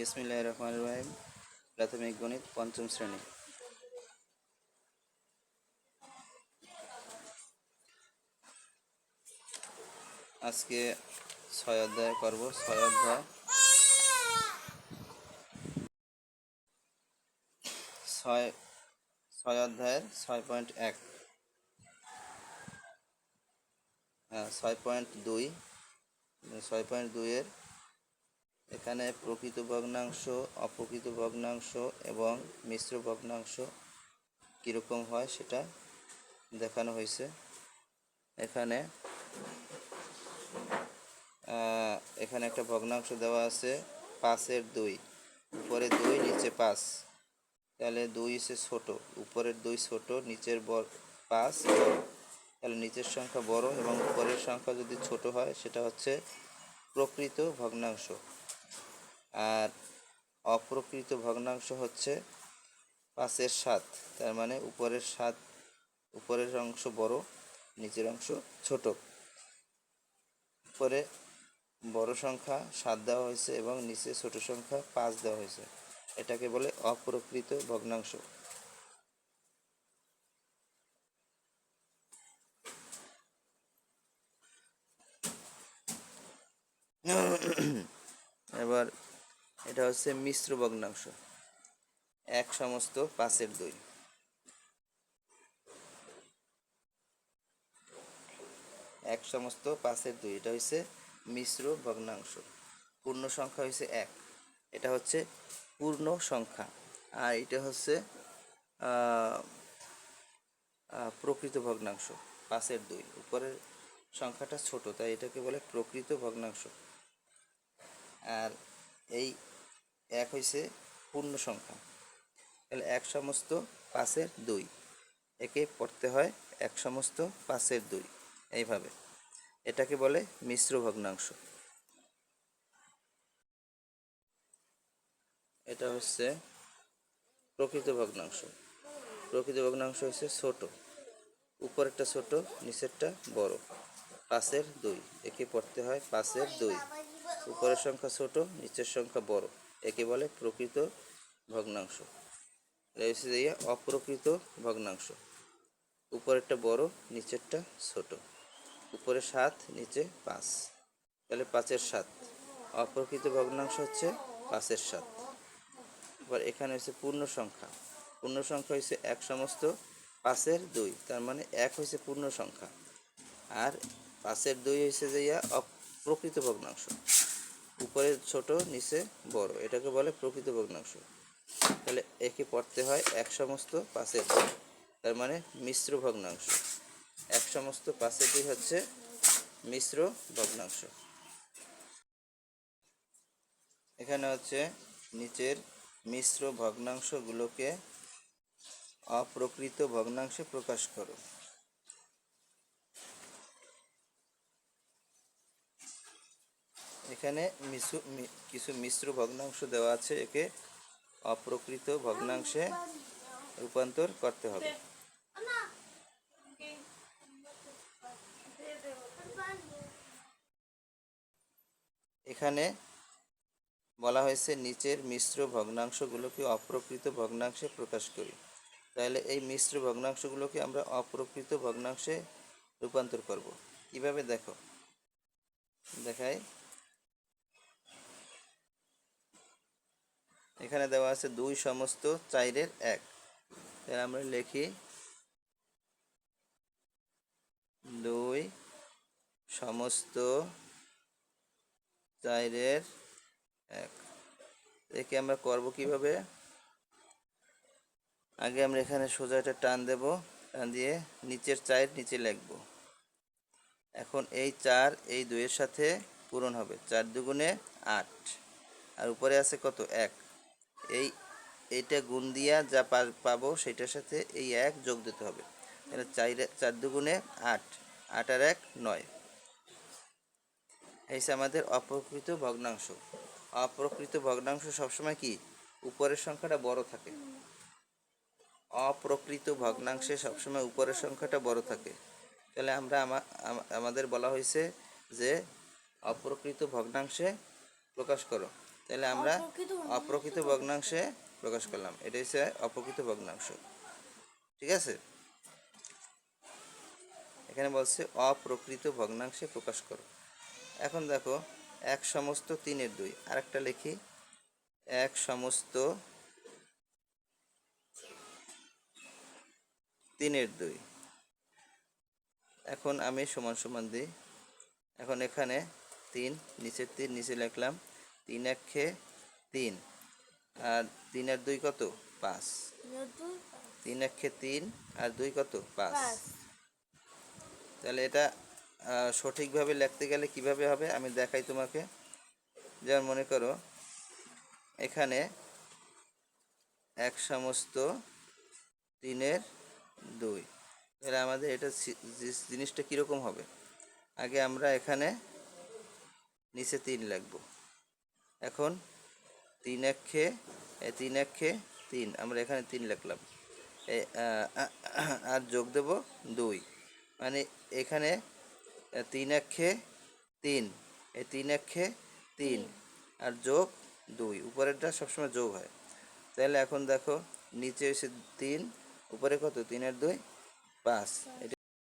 বিসমিল্লাহ রহমান রহিম। প্রাথমিক গণিত, পঞ্চম শ্রেণি। আজকে ছয় অধ্যায় করব, ছয় অধ্যায়। ছয় ছয় অধ্যায়ের ছয় পয়েন্ট এক। হ্যাঁ ছয় পয়েন্ট দুই। ছয় পয়েন্ট দুইয়ের এখানে প্রকৃত ভগ্নাংশ, অপ্রকৃত ভগ্নাংশ এবং মিশ্র ভগ্নাংশ কীরকম হয় সেটা দেখানো হয়েছে। এখানে এখানে একটা ভগ্নাংশ দেওয়া আছে পাঁচের দুই। উপরে দুই, নিচে পাঁচ। তাহলে দুই সে ছোট। উপরের দুই ছোট, নিচের বড় পাঁচ। তাহলে নিচের সংখ্যা বড় এবং উপরের সংখ্যা যদি ছোট হয়, সেটা হচ্ছে প্রকৃত ভগ্নাংশ। আর অপ্রকৃত ভগ্নাংশ হচ্ছে পাঁচের সাত। তার মানে উপরের সাত, উপরের অংশ বড়, নিচের অংশ ছোট। উপরে বড় সংখ্যা সাত দেওয়া হয়েছে এবং নিচে ছোট সংখ্যা পাঁচ দেওয়া হয়েছে। এটাকে বলে অপ্রকৃত ভগ্নাংশ। এটা হচ্ছে মিশ্র ভগ্নাংশ। এক সমস্ত পাঁচের দুই। এক সমস্ত পাঁচের দুই, এটা হচ্ছে মিশ্র ভগ্নাংশ। পূর্ণ সংখ্যা হচ্ছে এক। এটা হচ্ছে পূর্ণ সংখ্যা। আর এটা হচ্ছে প্রকৃত ভগ্নাংশ, পাঁচের দুই। উপরের সংখ্যাটা ছোট, তাই এটাকে বলে প্রকৃত ভগ্নাংশ। আর এই এক হইছে পূর্ণ সংখ্যা। তাহলে এক সমস্ত পাঁচের দুই। একে পড়তে হয় এক সমস্ত পাঁচের দুই। এইভাবে। এটাকে বলে মিশ্র ভগ্নাংশ। এটা হচ্ছে প্রকৃত ভগ্নাংশ। প্রকৃত ভগ্নাংশ হচ্ছে ছোট। উপরেরটা ছোট, নিচেরটা বড়। পাঁচের দুই। একে পড়তে হয় পাঁচের দুই। উপরের সংখ্যা ছোট, নিচের সংখ্যা বড়। একে বলে প্রকৃত ভগ্নাংশ। এটা হচ্ছে যে অপ্রকৃত ভগ্নাংশ। উপরেরটা বড়, নিচেরটা ছোট। উপরে সাত, নিচে পাঁচ। তাহলে পাঁচের সাত। অপ্রকৃত ভগ্নাংশ হচ্ছে পাঁচের সাত। এবার এখানে হচ্ছে পূর্ণ সংখ্যা। পূর্ণ সংখ্যা হচ্ছে এক সমস্ত পাঁচের দুই। তার মানে এক হচ্ছে পূর্ণ সংখ্যা। আর পাঁচের দুই হচ্ছে যে ইয়া, অপ্রকৃত ভগ্নাংশ। উপরে ছোট, নিচে বড়। এটাকে বলে প্রকৃত ভগ্নাংশ। তাহলে একে পড়তে হয় এক সমস্ত পাঁচের দুই। তার মানে মিশ্র ভগ্নাংশ। এক সমস্ত পাঁচের দুই হচ্ছে মিশ্র ভগ্নাংশ। এখানে হচ্ছে নিচের মিশ্র ভগ্নাংশগুলোকে অপ্রকৃত ভগ্নাংশে প্রকাশ করো। এখানে মিশ্র মি- কিছু মিশ্র ভগ্নাংশ দেওয়া আছে, একে অপ্রকৃত ভগ্নাংশে রূপান্তর করতে হবে। এখানে বলা হয়েছে, নিচের মিশ্র ভগ্নাংশগুলোকে অপ্রকৃত ভগ্নাংশে প্রকাশ করি। তাহলে এই মিশ্র ভগ্নাংশগুলোকে আমরা অপ্রকৃত ভগ্নাংশে রূপান্তর করব। কীভাবে? দেখো, দেখাই। এখানে দেওয়া আছে দুই সমস্ত চাইরের এক। তাহলে আমরা লিখি দুই সমস্ত চাইরের এক। একে আমরা করব কীভাবে? আগে আমরা এখানে সোজা একটা টান দেব, টান দিয়ে নিচের চায়ের নিচে লিখব। এখন এই চার এই দুইয়ের সাথে পূরণ হবে, চার দুগুণে আট। আর উপরে আছে কত? এক। এই, এইটা গুণ দিয়া যা পাবো সেটার সাথে এই এক যোগ দিতে হবে। তাহলে চার চার দুগুণে আট আট আর এক নয়। এই আমাদের অপ্রকৃত ভগ্নাংশ। অপ্রকৃত ভগ্নাংশ সবসময় কি? উপরের সংখ্যাটা বড় থাকে। অপ্রকৃত ভগ্নাংশে সবসময় উপরের সংখ্যাটা বড় থাকে। তাহলে আমরা আমাদের বলা হয়েছে যে অপ্রকৃত ভগ্নাংশে প্রকাশ করো। তাহলে আমরা অপ্রকৃত ভগ্নাংশে প্রকাশ করলাম। এটা হচ্ছে অপ্রকৃত ভগ্নাংশ। ঠিক আছে? এখানে বলছে অপ্রকৃত ভগ্নাংশে প্রকাশ করো। এখন দেখো এক সমস্ত তিনের দুই। আরেকটা লিখি। এক সমস্ত তিনের দুই। এখন আমি সমান সমান দিই। এখন এখানে তিন নিচের তিন নিচে লিখলাম তিন এক তিন। আর তিন আর দুই কত? পাঁচ। তিন এক তিন আর দুই কত? পাঁচ। তাহলে এটা সঠিকভাবে লিখতে গেলে কীভাবে হবে? আমি দেখাই তোমাকে। যেমন মনে করো এখানে এক সমস্ত তিনের দুই। তাহলে আমাদের এটা জিনিসটা কীরকম হবে? আগে আমরা এখানে নিচে তিন লিখব। এখন তিন এক খেয়ে তিন এক খেয়ে তিন, আমরা এখানে তিন লিখলাম। এ- আর যোগ দেব দুই। মানে এখানে তিন এক খেয়ে তিন এই তিন এক খেয়ে তিন, আর যোগ দুই। উপরেরটা সবসময় যোগ হয়। তাহলে এখন দেখো, নিচে এসে তিন, উপরে কত? তিন আর দুই, পাঁচ।